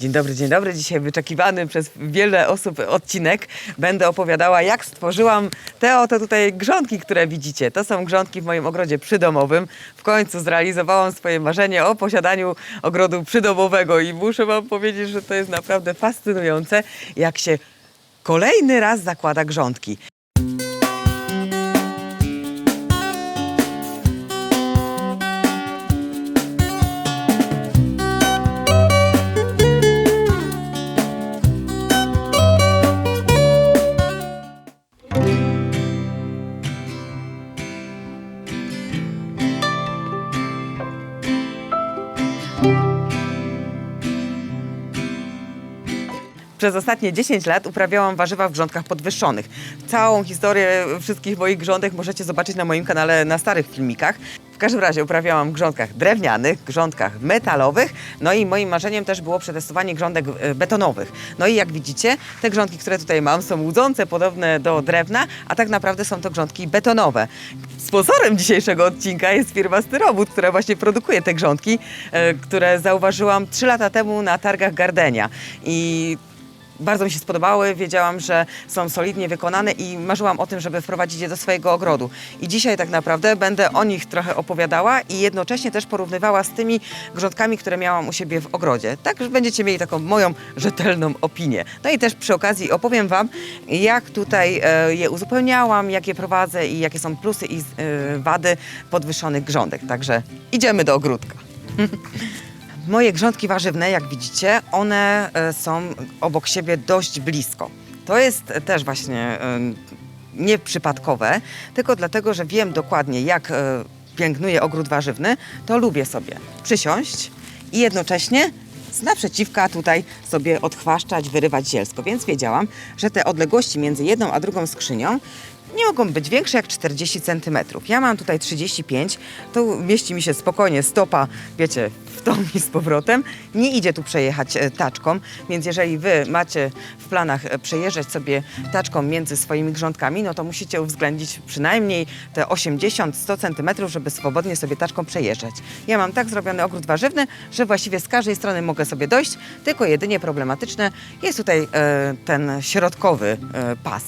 Dzień dobry, dzień dobry. Dzisiaj wyczekiwany przez wiele osób odcinek. Będę opowiadała, jak stworzyłam te oto tutaj grządki, które widzicie. To są grządki w moim ogrodzie przydomowym. W końcu zrealizowałam swoje marzenie o posiadaniu ogrodu przydomowego i muszę wam powiedzieć, że to jest naprawdę fascynujące, jak się kolejny raz zakłada grządki. Przez ostatnie 10 lat uprawiałam warzywa w grządkach podwyższonych. Całą historię wszystkich moich grządek możecie zobaczyć na moim kanale na starych filmikach. W każdym razie uprawiałam grządkach drewnianych, grządkach metalowych, no i moim marzeniem też było przetestowanie grządek e, betonowych. No i jak widzicie, te grządki, które tutaj mam, są łudzące, podobne do drewna, a tak naprawdę są to grządki betonowe. Sponsorem dzisiejszego odcinka jest firma Styrobud, która właśnie produkuje te grządki, e, które zauważyłam 3 lata temu na targach Gardenia. I bardzo mi się spodobały, wiedziałam, że są solidnie wykonane i marzyłam o tym, żeby wprowadzić je do swojego ogrodu. I dzisiaj tak naprawdę będę o nich trochę opowiadała i jednocześnie też porównywała z tymi grządkami, które miałam u siebie w ogrodzie. Tak, że będziecie mieli taką moją rzetelną opinię. No i też przy okazji opowiem Wam, jak tutaj e, je uzupełniałam, jak je prowadzę i jakie są plusy i e, wady podwyższonych grządek. Także idziemy do ogródka. Moje grządki warzywne, jak widzicie, one e, są obok siebie dość blisko. To jest też właśnie e, nieprzypadkowe, tylko dlatego, że wiem dokładnie, jak e, pięknuje ogród warzywny, to lubię sobie przysiąść i jednocześnie z naprzeciwka tutaj sobie odchwaszczać, wyrywać zielsko. Więc wiedziałam, że te odległości między jedną a drugą skrzynią nie mogą być większe jak 40 cm. Ja mam tutaj 35, to mieści mi się spokojnie stopa, wiecie, w tą i z powrotem. Nie idzie tu przejechać e, taczką, więc jeżeli wy macie w planach e, przejeżdżać sobie taczką między swoimi grządkami, no to musicie uwzględnić przynajmniej te 80-100 cm, żeby swobodnie sobie taczką przejeżdżać. Ja mam tak zrobiony ogród warzywny, że właściwie z każdej strony mogę sobie dojść, tylko jedynie problematyczne jest tutaj e, ten środkowy pas.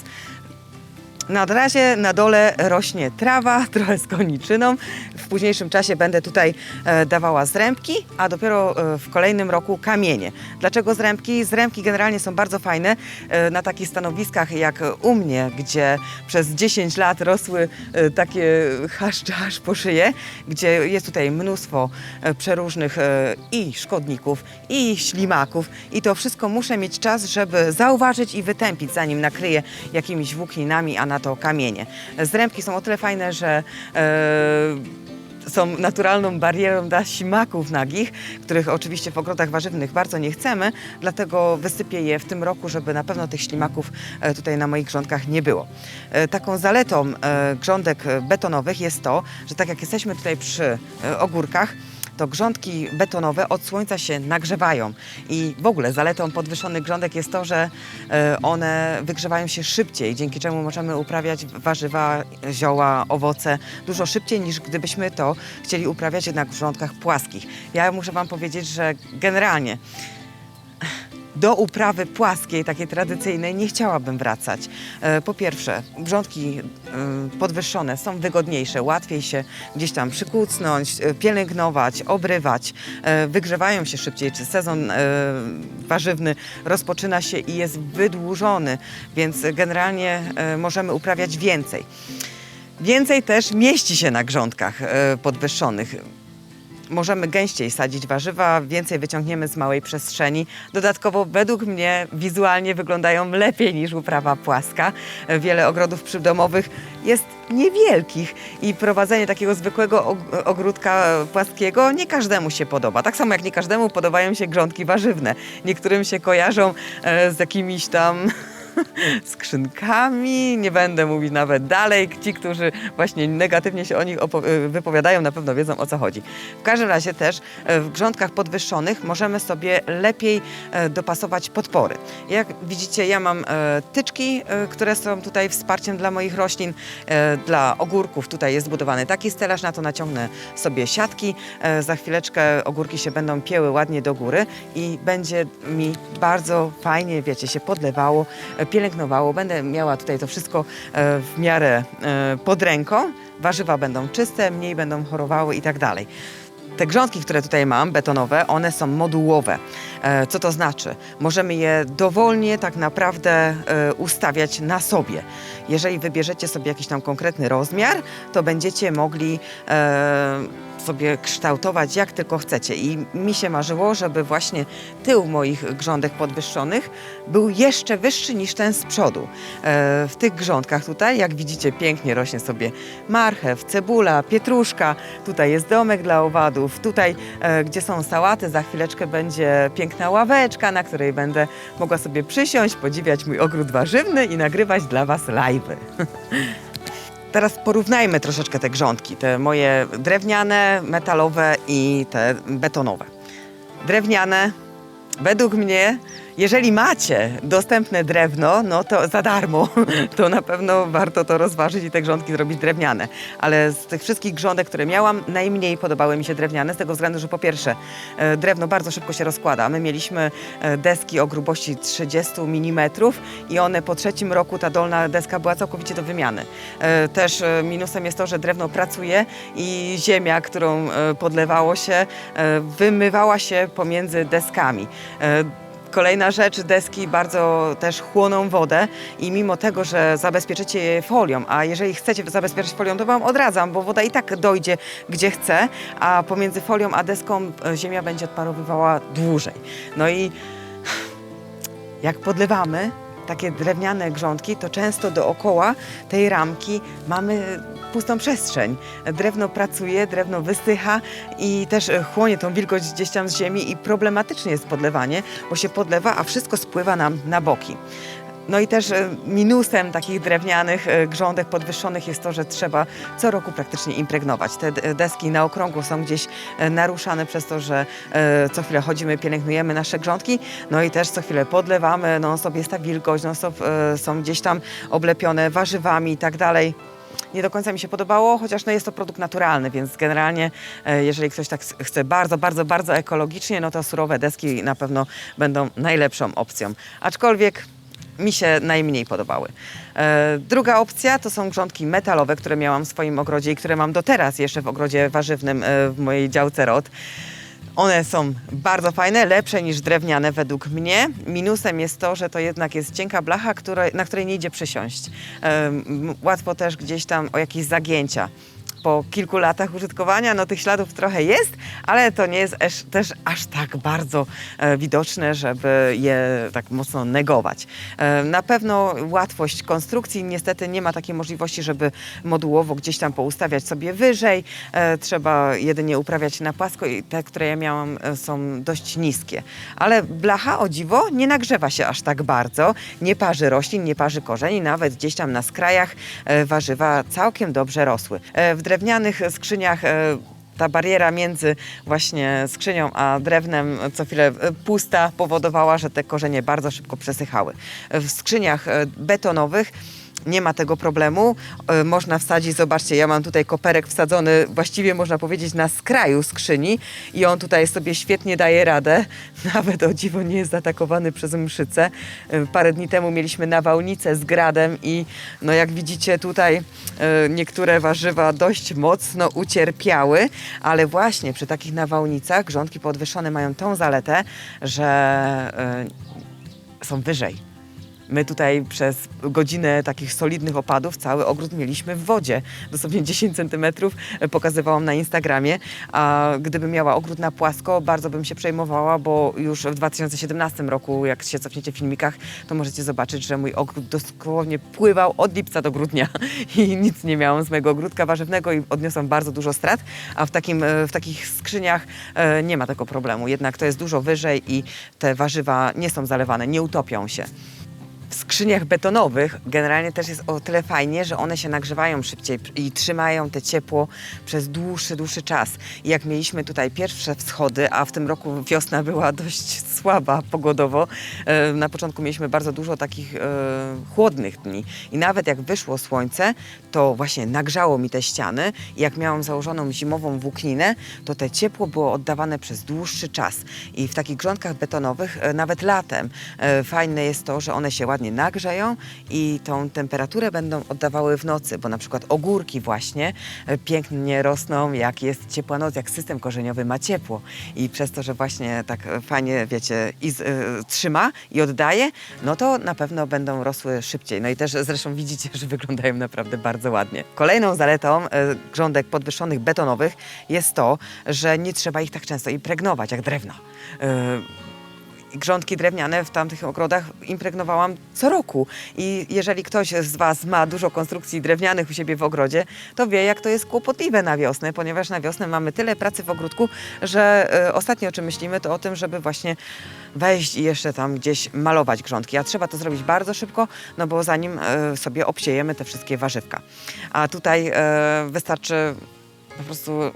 Na razie na dole rośnie trawa, trochę z koniczyną. W późniejszym czasie będę tutaj e, dawała zrębki, a dopiero e, w kolejnym roku kamienie. Dlaczego zrębki? Zrębki generalnie są bardzo fajne e, na takich stanowiskach jak u mnie, gdzie przez 10 lat rosły e, takie chaszcze aż po szyję, gdzie jest tutaj mnóstwo e, przeróżnych e, i szkodników, i ślimaków i to wszystko muszę mieć czas, żeby zauważyć i wytępić, zanim nakryję jakimiś włókninami, a na to kamienie. Zrębki są o tyle fajne, że e, są naturalną barierą dla ślimaków nagich, których oczywiście w ogrodach warzywnych bardzo nie chcemy, dlatego wysypię je w tym roku, żeby na pewno tych ślimaków e, tutaj na moich grządkach nie było. E, Taką zaletą grządek betonowych jest to, że tak jak jesteśmy tutaj przy ogórkach, to grządki betonowe od słońca się nagrzewają. I w ogóle zaletą podwyższonych grządek jest to, że e, one wygrzewają się szybciej, dzięki czemu możemy uprawiać warzywa, zioła, owoce dużo szybciej niż gdybyśmy to chcieli uprawiać jednak w grządkach płaskich. Ja muszę Wam powiedzieć, że generalnie do uprawy płaskiej, takiej tradycyjnej, nie chciałabym wracać. E, Po pierwsze, grządki e, podwyższone są wygodniejsze, łatwiej się gdzieś tam przykucnąć, e, pielęgnować, obrywać, wygrzewają się szybciej, czy sezon warzywny rozpoczyna się i jest wydłużony, więc generalnie możemy uprawiać więcej. Więcej też mieści się na grządkach podwyższonych możemy gęściej sadzić warzywa, więcej wyciągniemy z małej przestrzeni. Dodatkowo według mnie wizualnie wyglądają lepiej niż uprawa płaska. Wiele ogrodów przydomowych jest niewielkich i prowadzenie takiego zwykłego og- ogródka płaskiego nie każdemu się podoba. Tak samo jak nie każdemu podobają się grządki warzywne. Niektórym się kojarzą e, z jakimiś tam skrzynkami. Nie będę mówić nawet dalej. Ci, którzy właśnie negatywnie się o nich y, wypowiadają, na pewno wiedzą o co chodzi. W każdym razie też e, w grządkach podwyższonych możemy sobie lepiej e, dopasować podpory. Jak widzicie, ja mam tyczki, które są tutaj wsparciem dla moich roślin. Dla ogórków tutaj jest zbudowany taki stelaż, na to naciągnę sobie siatki. Za chwileczkę ogórki się będą pieły ładnie do góry i będzie mi bardzo fajnie, wiecie, się podlewało, pielęgnowało. Będę miała tutaj to wszystko e, w miarę e, pod ręką. Warzywa będą czyste, mniej będą chorowały i tak dalej. Te grządki, które tutaj mam, betonowe, one są modułowe. E, Co to znaczy? Możemy je dowolnie tak naprawdę e, ustawiać na sobie. Jeżeli wybierzecie sobie jakiś tam konkretny rozmiar, to będziecie mogli e, sobie kształtować jak tylko chcecie. I mi się marzyło, żeby właśnie tył moich grządek podwyższonych był jeszcze wyższy niż ten z przodu. W tych grządkach tutaj, jak widzicie, pięknie rośnie sobie marchew, cebula, pietruszka. Tutaj jest domek dla owadów. Tutaj, gdzie są sałaty, za chwileczkę będzie piękna ławeczka, na której będę mogła sobie przysiąść, podziwiać mój ogród warzywny i nagrywać dla Was live'y. Teraz porównajmy troszeczkę te grządki, te moje drewniane, metalowe i te betonowe. Drewniane, według mnie, jeżeli macie dostępne drewno, no to za darmo, to na pewno warto to rozważyć i te grządki zrobić drewniane. Ale z tych wszystkich grządek, które miałam, najmniej podobały mi się drewniane, z tego względu, że po pierwsze, e, drewno bardzo szybko się rozkłada. My mieliśmy e, deski o grubości 30 mm i one po trzecim roku, ta dolna deska była całkowicie do wymiany. E, Też minusem jest to, że drewno pracuje i ziemia, którą podlewało się, wymywała się pomiędzy deskami. Kolejna rzecz, deski bardzo też chłoną wodę i mimo tego, że zabezpieczycie je folią, a jeżeli chcecie zabezpieczyć folią, to Wam odradzam, bo woda i tak dojdzie gdzie chce, a pomiędzy folią a deską e, ziemia będzie odparowywała dłużej. No i jak podlewamy takie drewniane grządki, to często dookoła tej ramki mamy pustą przestrzeń. Drewno pracuje, drewno wysycha i też chłonie tą wilgoć gdzieś tam z ziemi i problematycznie jest podlewanie, bo się podlewa, a wszystko spływa nam na boki. No i też e, minusem takich drewnianych e, grządek podwyższonych jest to, że trzeba co roku praktycznie impregnować. Te deski na okrągło są gdzieś e, naruszane przez to, że co chwilę chodzimy, pielęgnujemy nasze grządki, no i też co chwilę podlewamy, non stop jest ta wilgoć, e, są gdzieś tam oblepione warzywami i tak dalej. Nie do końca mi się podobało, chociaż no jest to produkt naturalny, więc generalnie e, jeżeli ktoś tak chce bardzo, bardzo, bardzo ekologicznie, no to surowe deski na pewno będą najlepszą opcją. Aczkolwiek mi się najmniej podobały. E, druga opcja to są grządki metalowe, które miałam w swoim ogrodzie i które mam do teraz jeszcze w ogrodzie warzywnym e, w mojej działce ROT. One są bardzo fajne, lepsze niż drewniane według mnie. Minusem jest to, że to jednak jest cienka blacha, na której nie idzie przysiąść. Em, łatwo też gdzieś tam o jakieś zagięcia. Po kilku latach użytkowania, no tych śladów trochę jest, ale to nie jest esz, też aż tak bardzo e, widoczne, żeby je tak mocno negować. E, na pewno łatwość konstrukcji, niestety nie ma takiej możliwości, żeby modułowo gdzieś tam poustawiać sobie wyżej. E, trzeba jedynie uprawiać na płasko i te, które ja miałam e, są dość niskie. Ale blacha o dziwo nie nagrzewa się aż tak bardzo, nie parzy roślin, nie parzy korzeni, nawet gdzieś tam na skrajach e, warzywa całkiem dobrze rosły. E, w drewnianych skrzyniach e, ta bariera między właśnie skrzynią a drewnem co chwilę e, pusta powodowała, że te korzenie bardzo szybko przesychały. W skrzyniach e, betonowych nie ma tego problemu. E, Można wsadzić, zobaczcie, ja mam tutaj koperek wsadzony, właściwie można powiedzieć na skraju skrzyni i on tutaj sobie świetnie daje radę. Nawet o dziwo nie jest zaatakowany przez mszycę. E, Parę dni temu mieliśmy nawałnicę z gradem i no jak widzicie tutaj e, niektóre warzywa dość mocno ucierpiały, ale właśnie przy takich nawałnicach grządki podwyższone mają tą zaletę, że e, są wyżej. My tutaj przez godzinę takich solidnych opadów cały ogród mieliśmy w wodzie. Dosłownie 10 centymetrów e, pokazywałam na Instagramie, a gdybym miała ogród na płasko, bardzo bym się przejmowała, bo już w 2017 roku, jak się cofniecie w filmikach, to możecie zobaczyć, że mój ogród dosłownie pływał od lipca do grudnia i nic nie miałam z mojego ogródka warzywnego i odniosłam bardzo dużo strat, a w, takim, e, w takich skrzyniach e, nie ma tego problemu. Jednak to jest dużo wyżej i te warzywa nie są zalewane, nie utopią się. W skrzyniach betonowych generalnie też jest o tyle fajnie, że one się nagrzewają szybciej i trzymają te ciepło przez dłuższy, dłuższy czas. I jak mieliśmy tutaj pierwsze wschody, a w tym roku wiosna była dość słaba pogodowo, e, na początku mieliśmy bardzo dużo takich e, chłodnych dni i nawet jak wyszło słońce, to właśnie nagrzało mi te ściany i jak miałam założoną zimową włókninę, to te ciepło było oddawane przez dłuższy czas. I w takich grządkach betonowych, e, nawet latem, fajne jest to, że one się ładnie nagrzeją i tą temperaturę będą oddawały w nocy, bo na przykład ogórki właśnie e, pięknie rosną, jak jest ciepła noc, jak system korzeniowy ma ciepło. I przez to, że właśnie tak fajnie, wiecie, i e, trzyma i oddaje, no to na pewno będą rosły szybciej. No i też zresztą widzicie, że wyglądają naprawdę bardzo ładnie. Kolejną zaletą e, grządek podwyższonych betonowych jest to, że nie trzeba ich tak często impregnować jak drewno. E, grządki drewniane w tamtych ogrodach impregnowałam co roku. I jeżeli ktoś z Was ma dużo konstrukcji drewnianych u siebie w ogrodzie, to wie, jak to jest kłopotliwe na wiosnę, ponieważ na wiosnę mamy tyle pracy w ogródku, że e, ostatnio o czym myślimy, to o tym, żeby właśnie wejść i jeszcze tam gdzieś malować grządki. A trzeba to zrobić bardzo szybko, no bo zanim e, sobie obsiejemy te wszystkie warzywka. A tutaj e, wystarczy po prostu e,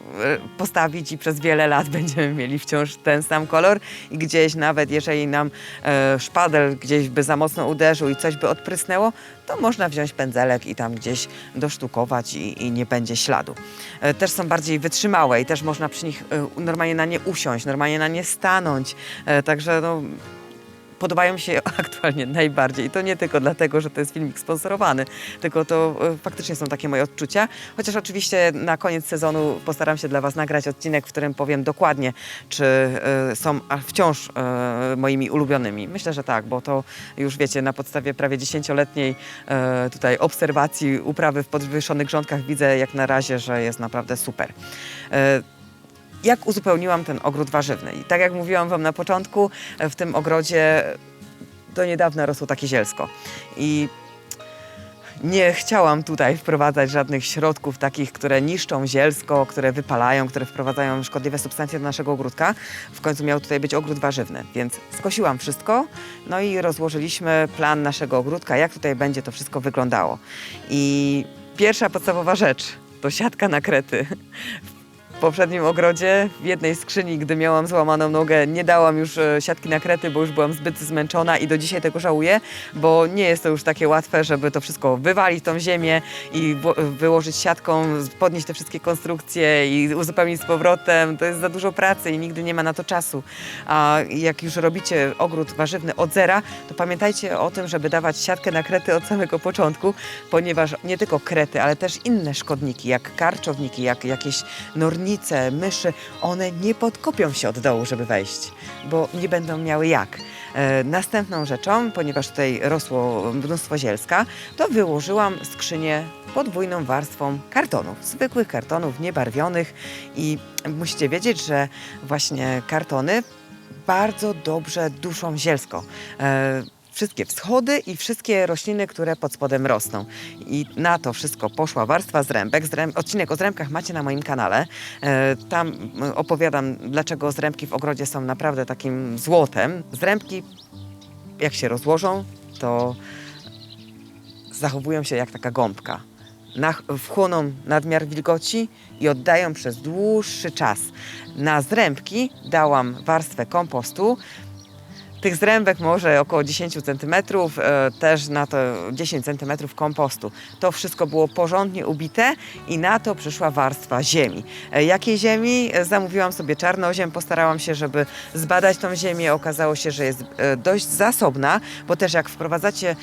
postawić i przez wiele lat będziemy mieli wciąż ten sam kolor i gdzieś nawet jeżeli nam e, szpadel gdzieś by za mocno uderzył i coś by odprysnęło, to można wziąć pędzelek i tam gdzieś dosztukować i, i nie będzie śladu. E, też są bardziej wytrzymałe i też można przy nich e, normalnie na nie usiąść, normalnie na nie stanąć, e, także no, podobają mi się aktualnie najbardziej. I to nie tylko dlatego, że to jest filmik sponsorowany, tylko to e, faktycznie są takie moje odczucia. Chociaż oczywiście na koniec sezonu postaram się dla Was nagrać odcinek, w którym powiem dokładnie, czy e, są wciąż e, moimi ulubionymi. Myślę, że tak, bo to już wiecie, na podstawie prawie dziesięcioletniej tutaj obserwacji uprawy w podwyższonych grządkach widzę jak na razie, że jest naprawdę super. Jak uzupełniłam ten ogród warzywny. I tak jak mówiłam Wam na początku, e, w tym ogrodzie do niedawna rosło takie zielsko. I nie chciałam tutaj wprowadzać żadnych środków takich, które niszczą zielsko, które wypalają, które wprowadzają szkodliwe substancje do naszego ogródka. W końcu miał tutaj być ogród warzywny, więc skosiłam wszystko, no i rozłożyliśmy plan naszego ogródka, jak tutaj będzie to wszystko wyglądało. I pierwsza podstawowa rzecz to siatka na krety. Poprzednim ogrodzie, w jednej skrzyni, gdy miałam złamaną nogę, nie dałam już e, siatki na krety, bo już byłam zbyt zmęczona i do dzisiaj tego żałuję, bo nie jest to już takie łatwe, żeby to wszystko wywalić tą ziemię i wyłożyć siatką, podnieść te wszystkie konstrukcje i uzupełnić z powrotem. To jest za dużo pracy i nigdy nie ma na to czasu. A jak już robicie ogród warzywny od zera, to pamiętajcie o tym, żeby dawać siatkę na krety od samego początku, ponieważ nie tylko krety, ale też inne szkodniki, jak karczowniki, jak jakieś nornice, myszy, one nie podkopią się od dołu, żeby wejść, bo nie będą miały jak. E, następną rzeczą, ponieważ tutaj rosło mnóstwo zielska, to wyłożyłam skrzynię podwójną warstwą kartonów, zwykłych kartonów, niebarwionych i musicie wiedzieć, że właśnie kartony bardzo dobrze duszą zielsko. Wszystkie wschody i wszystkie rośliny, które pod spodem rosną. I na to wszystko poszła warstwa zrębek. Zręb, odcinek o zrębkach macie na moim kanale. E, tam opowiadam, dlaczego zrębki w ogrodzie są naprawdę takim złotem. Zrębki, jak się rozłożą, to zachowują się jak taka gąbka. Nach, wchłoną nadmiar wilgoci i oddają przez dłuższy czas. Na zrębki dałam warstwę kompostu. Tych zrębek może około 10 cm, e, też na to 10 cm kompostu. To wszystko było porządnie ubite i na to przyszła warstwa ziemi. E, jakiej ziemi? E, Zamówiłam sobie czarnoziem, postarałam się, żeby zbadać tą ziemię. Okazało się, że jest dość zasobna, bo też jak wprowadzacie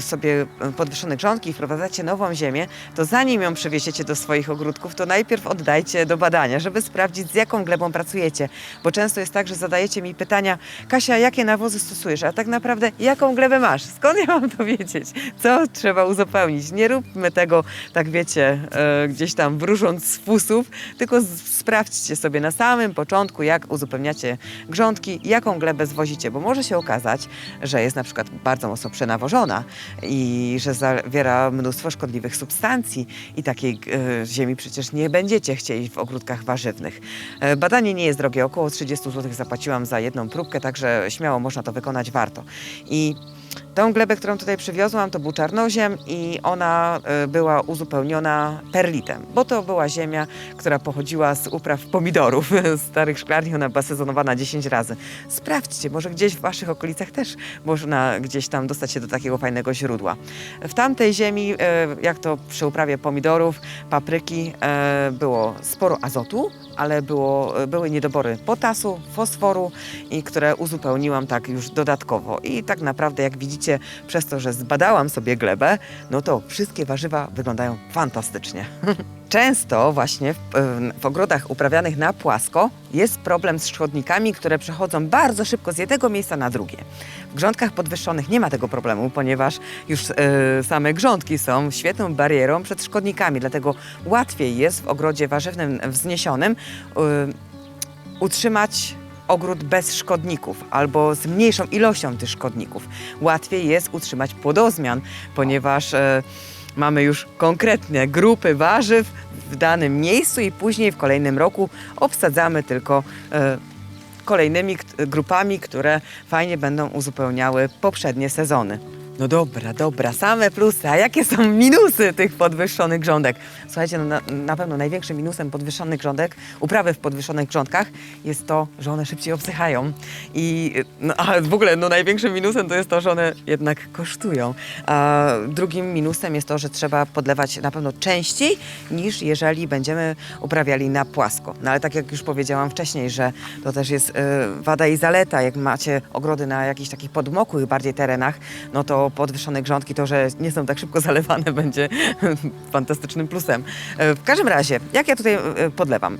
sobie podwyższone grządki wprowadzacie nową ziemię, to zanim ją przywieziecie do swoich ogródków, to najpierw oddajcie do badania, żeby sprawdzić, z jaką glebą pracujecie. Bo często jest tak, że zadajecie mi pytania, Kasia, jakie nawozy stosujesz, a tak naprawdę jaką glebę masz? Skąd ja mam to wiedzieć? Co trzeba uzupełnić? Nie róbmy tego, tak wiecie, e, gdzieś tam wróżąc z fusów, tylko sprawdźcie sobie na samym początku, jak uzupełniacie grządki, jaką glebę zwozicie, bo może się okazać, że jest na przykład bardzo mocno przenawożona i że zawiera mnóstwo szkodliwych substancji i takiej e, ziemi przecież nie będziecie chcieli w ogródkach warzywnych. E, badanie nie jest drogie, około 30 zł zapłaciłam za jedną próbkę, także śmiało można to wykonać, warto. I Tą glebę, którą tutaj przywiozłam, to był czarnoziem i ona y, była uzupełniona perlitem, bo to była ziemia, która pochodziła z upraw pomidorów z starych szklarni. Ona była sezonowana 10 razy. Sprawdźcie, może gdzieś w waszych okolicach też można gdzieś tam dostać się do takiego fajnego źródła. W tamtej ziemi, y, jak to przy uprawie pomidorów, papryki, y, było sporo azotu, ale było, były niedobory potasu, fosforu, i które uzupełniłam tak już dodatkowo. I tak naprawdę, jak widzicie, przez to, że zbadałam sobie glebę, no to wszystkie warzywa wyglądają fantastycznie. Często właśnie w, w ogrodach uprawianych na płasko jest problem z szkodnikami, które przechodzą bardzo szybko z jednego miejsca na drugie. W grządkach podwyższonych nie ma tego problemu, ponieważ już e, same grządki są świetną barierą przed szkodnikami, dlatego łatwiej jest w ogrodzie warzywnym wzniesionym e, utrzymać ogród bez szkodników albo z mniejszą ilością tych szkodników. Łatwiej jest utrzymać płodozmian, ponieważ e, mamy już konkretne grupy warzyw w danym miejscu i później w kolejnym roku obsadzamy tylko e, kolejnymi kt- grupami, które fajnie będą uzupełniały poprzednie sezony. No dobra, dobra, same plusy. A jakie są minusy tych podwyższonych grządek? Słuchajcie, no na, na pewno największym minusem podwyższonych grządek, uprawy w podwyższonych grządkach jest to, że one szybciej obsychają. I no, a w ogóle no, największym minusem to jest to, że one jednak kosztują. A drugim minusem jest to, że trzeba podlewać na pewno częściej niż jeżeli będziemy uprawiali na płasko. No ale tak jak już powiedziałam wcześniej, że to też jest e, wada i zaleta, jak macie ogrody na jakichś takich podmokłych bardziej terenach, no to podwyższone grządki, to, że nie są tak szybko zalewane, będzie fantastycznym plusem. E, W każdym razie, jak ja tutaj e, podlewam?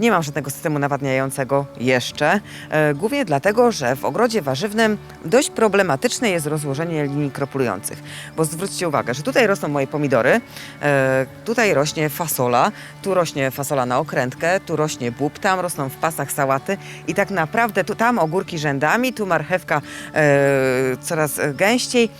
Nie mam żadnego systemu nawadniającego jeszcze, e, głównie dlatego, że w ogrodzie warzywnym dość problematyczne jest rozłożenie linii kroplujących. Bo zwróćcie uwagę, że tutaj rosną moje pomidory, e, tutaj rośnie fasola, tu rośnie fasola na okrętkę, tu rośnie bób, tam rosną w pasach sałaty i tak naprawdę tu, tam ogórki rzędami, tu marchewka e, coraz gęściej.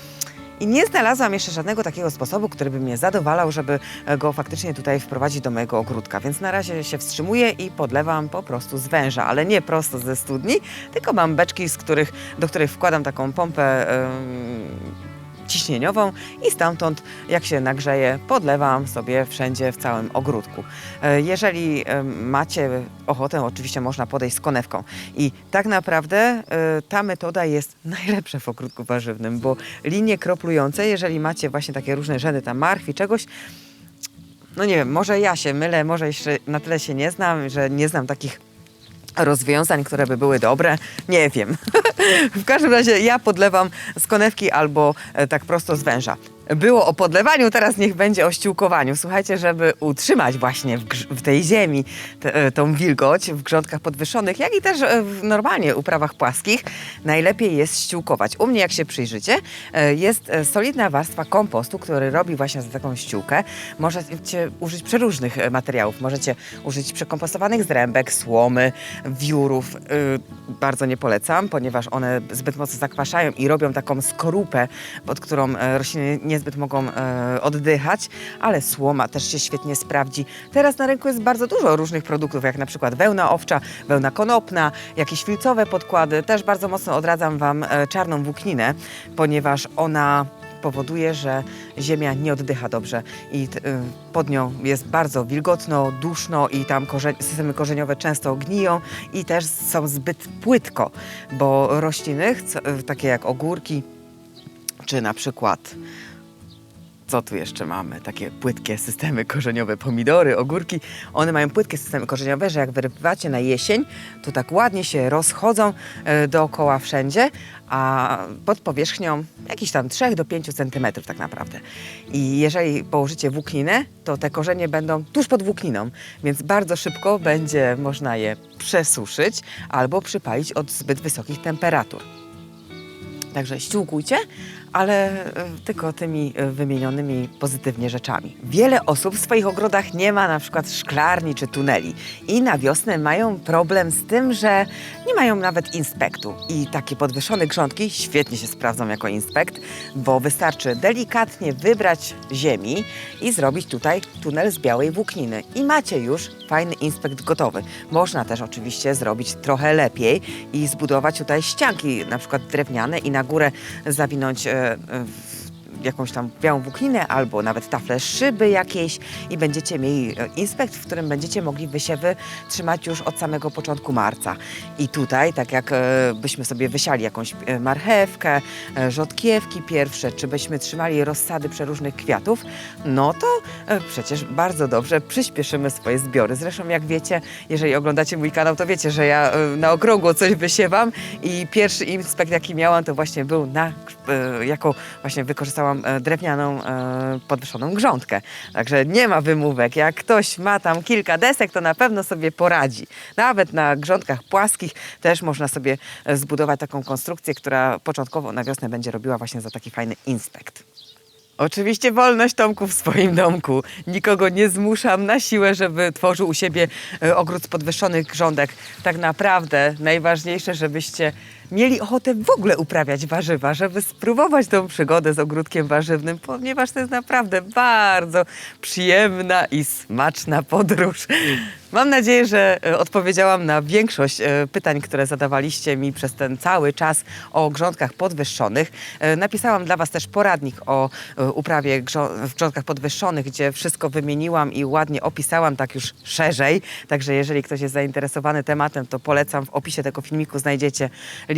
I nie znalazłam jeszcze żadnego takiego sposobu, który by mnie zadowalał, żeby e, go faktycznie tutaj wprowadzić do mojego ogródka. Więc na razie się wstrzymuję i podlewam po prostu z węża, ale nie prosto ze studni, tylko mam beczki, z których, do których wkładam taką pompę em, ciśnieniową i stamtąd, jak się nagrzeje, podlewam sobie wszędzie w całym ogródku. E, Jeżeli macie ochotę, oczywiście można podejść z konewką. I tak naprawdę e, ta metoda jest najlepsza w ogródku warzywnym, bo linie kroplujące, jeżeli macie właśnie takie różne rzędy tam marchwi, czegoś, no nie wiem, może ja się mylę, może jeszcze na tyle się nie znam, że nie znam takich rozwiązań, które by były dobre. Nie wiem. w każdym razie ja podlewam z konewki albo e, tak prosto z węża. Było o podlewaniu, teraz niech będzie o ściółkowaniu. Słuchajcie, żeby utrzymać właśnie w, w tej ziemi te, e, tą wilgoć w grządkach podwyższonych, jak i też e, w normalnie uprawach płaskich, najlepiej jest ściółkować. U mnie, jak się przyjrzycie, e, jest solidna warstwa kompostu, który robi właśnie za taką ściółkę. Możecie użyć przeróżnych materiałów. Możecie użyć przekompostowanych zrębek, słomy, wiórów. Y, Bardzo nie polecam, ponieważ one zbyt mocno zakwaszają i robią taką skorupę, pod którą rośliny niezbyt mogą e, oddychać, ale słoma też się świetnie sprawdzi. Teraz na rynku jest bardzo dużo różnych produktów, jak na przykład wełna owcza, wełna konopna, jakieś filcowe podkłady. Też bardzo mocno odradzam Wam e, czarną włókninę, ponieważ ona powoduje, że ziemia nie oddycha dobrze i y, pod nią jest bardzo wilgotno, duszno i tam korze- systemy korzeniowe często gniją i też są zbyt płytko, bo rośliny, y, takie jak ogórki, czy na przykład co tu jeszcze mamy? Takie płytkie systemy korzeniowe, pomidory, ogórki. One mają płytkie systemy korzeniowe, że jak wyrywacie na jesień, to tak ładnie się rozchodzą e, dookoła wszędzie, a pod powierzchnią jakieś tam 3 do 5 centymetrów tak naprawdę. I jeżeli położycie włókninę, to te korzenie będą tuż pod włókniną, więc bardzo szybko będzie można je przesuszyć albo przypalić od zbyt wysokich temperatur. Także ściółkujcie, ale e, tylko tymi e, wymienionymi pozytywnie rzeczami. Wiele osób w swoich ogrodach nie ma na przykład szklarni czy tuneli i na wiosnę mają problem z tym, że nie mają nawet inspektu. I takie podwyższone grządki świetnie się sprawdzą jako inspekt, bo wystarczy delikatnie wybrać ziemi i zrobić tutaj tunel z białej włókniny. I macie już fajny inspekt gotowy. Można też oczywiście zrobić trochę lepiej i zbudować tutaj ścianki, na przykład drewniane i na na górę zawinąć Yeah. Jakąś tam białą włókninę albo nawet taflę szyby jakiejś i będziecie mieli e, inspekt, w którym będziecie mogli wysiewy trzymać już od samego początku marca. I tutaj, tak jak e, byśmy sobie wysiali jakąś e, marchewkę, rzodkiewki pierwsze, czy byśmy trzymali rozsady przeróżnych kwiatów, no to przecież bardzo dobrze przyspieszymy swoje zbiory. Zresztą jak wiecie, jeżeli oglądacie mój kanał, to wiecie, że ja na okrągło coś wysiewam i pierwszy inspekt jaki miałam, to właśnie był na, jaką właśnie wykorzystałam e, drewnianą e, podwyższoną grządkę. Także nie ma wymówek. Jak ktoś ma tam kilka desek, to na pewno sobie poradzi. Nawet na grządkach płaskich też można sobie e, zbudować taką konstrukcję, która początkowo na wiosnę będzie robiła właśnie za taki fajny inspekt. Oczywiście wolność Tomku w swoim domku. Nikogo nie zmuszam na siłę, żeby tworzył u siebie ogród z podwyższonych grządek. Tak naprawdę najważniejsze, żebyście mieli ochotę w ogóle uprawiać warzywa, żeby spróbować tą przygodę z ogródkiem warzywnym, ponieważ to jest naprawdę bardzo przyjemna i smaczna podróż. Mam nadzieję, że e, odpowiedziałam na większość e, pytań, które zadawaliście mi przez ten cały czas o grządkach podwyższonych. E, Napisałam dla Was też poradnik o uprawie w grządkach podwyższonych, gdzie wszystko wymieniłam i ładnie opisałam tak już szerzej. Także jeżeli ktoś jest zainteresowany tematem, to polecam. W opisie tego filmiku znajdziecie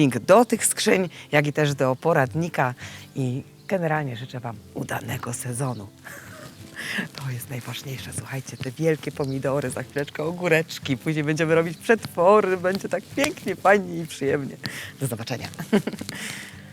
link do tych skrzyń, jak i też do poradnika i generalnie życzę Wam udanego sezonu. To jest najważniejsze. Słuchajcie, te wielkie pomidory, za chwileczkę ogóreczki. Później będziemy robić przetwory. Będzie tak pięknie, fajnie i przyjemnie. Do zobaczenia.